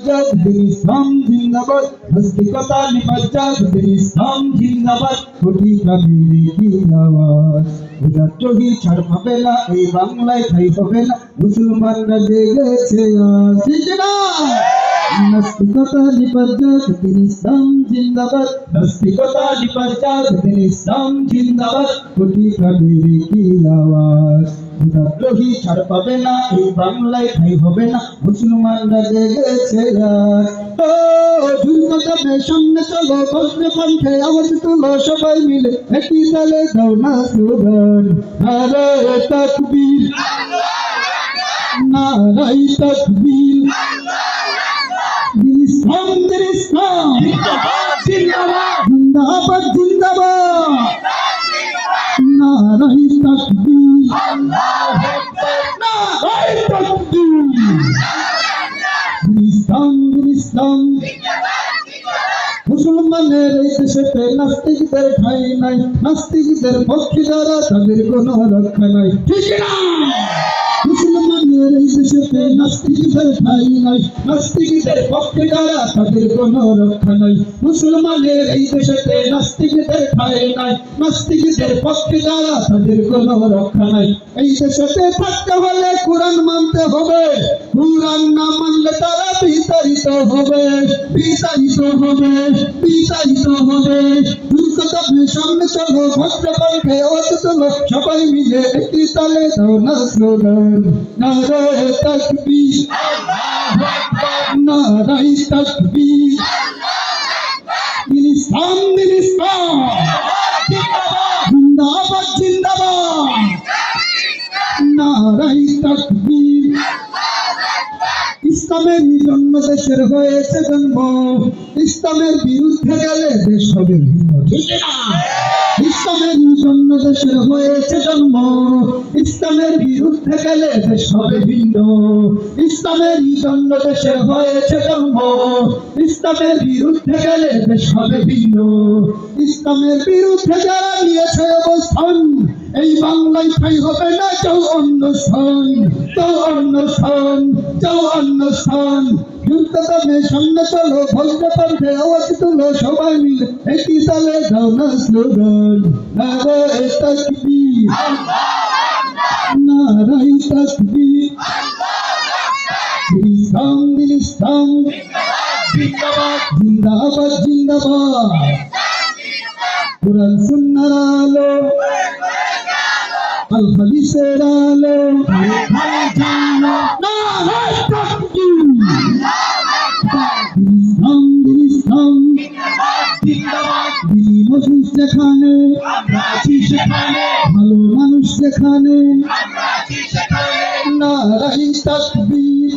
ইসলাম জিন্দাবাদ। ইসলাম জিন্দাবাদ। কোটি কাবির কি আওয়াজ ছাড় পাবে না, এই বাংলায় ঠাই হবে না। মুসলমানরা জেগেছে নাস্তিকতা নিপজ্জাদ দিন ইসলাম জিন্দাবাদ নাস্তিকতা নিপজ্জাদ দিন ইসলাম জিন্দাবাদ কোটি কাবির কি আওয়াজ ছাড় পাবে না এই বাংলায় ঠাই হবে না মুসলমানরা জেগেছে সামনে চলো কষ্টে কণ্ঠে আওয়াজ তুলো সবাই মিলে একই তালে দাও না স্লোগান নারে তাকবীর নারাই তাকবীর মুসলমানের এই নাস্তিকদের ঠাই নাই? নাস্তিকদের পক্ষে যারা, তাদের কোনো রক্ষা নাই। ঠিক না? মুসলমানের এই নাস্তিকদের ঠাই নাই? নাস্তিকদের পক্ষে যারা, তাদের কোনো রক্ষা নাই। মুসলমানের এই দেশেতে নাস্তিকদের ঠাই নাই? নাস্তিকদের পক্ষে যারা, তাদের কোনো রক্ষা নাই। এই দেশেতে থাকতে হলে কোরআন মানতে হবে। তারা বিতাড়িত হবে বিতাড়িত হবে বিতাড়িত হবে। দুর্গতমের সামনে চলো কণ্ঠে অত চলো সবাই মিলে একটি তালে দাও না স্লোগান নারায় তাকবীর নারায় তাকবীর দিন ইসলাম ইসলাম জিন্দাবাদ জিন্দাবাদ। নারায় তাকবীর ইসলামের দেশের হয়েছে জন্ম। ইসলামের বিরুদ্ধে গেলে দেশ হবে না? ইসলামের জন্ম দেশের হয়েছে জন্ম। ইসলামের বিরুদ্ধে গেলে দেশ হবে ভিন্ন। ইসলামের দেশের হয়েছে জন্ম। ইসলামের বিরুদ্ধে গেলে দেশ হবে ভিন্ন। ইসলামের বিরুদ্ধে যারা নিয়েছে অবস্থান, এই বাংলায় ঠাই হবে না কেউ অন্য স্থান কেউ অন্য স্থান কেউ অন্য স্থান। যুদ্ধতমে সামনে চলো ভদ্র কণ্ঠে আওয়াজ তুলো সবাই মিলে একই তালে দাও না স্লোগান। নারায় তাকবীর। নারায় তাকবীর। ইসলাম জিন্দাবাদ। জিন্দাবাদ জিন্দাবাদ। কোরআন সুন্নার আলো। আল হাদিসের আলো। যেখানে ভালো মানুষ যেখানে নারাই তাকবীর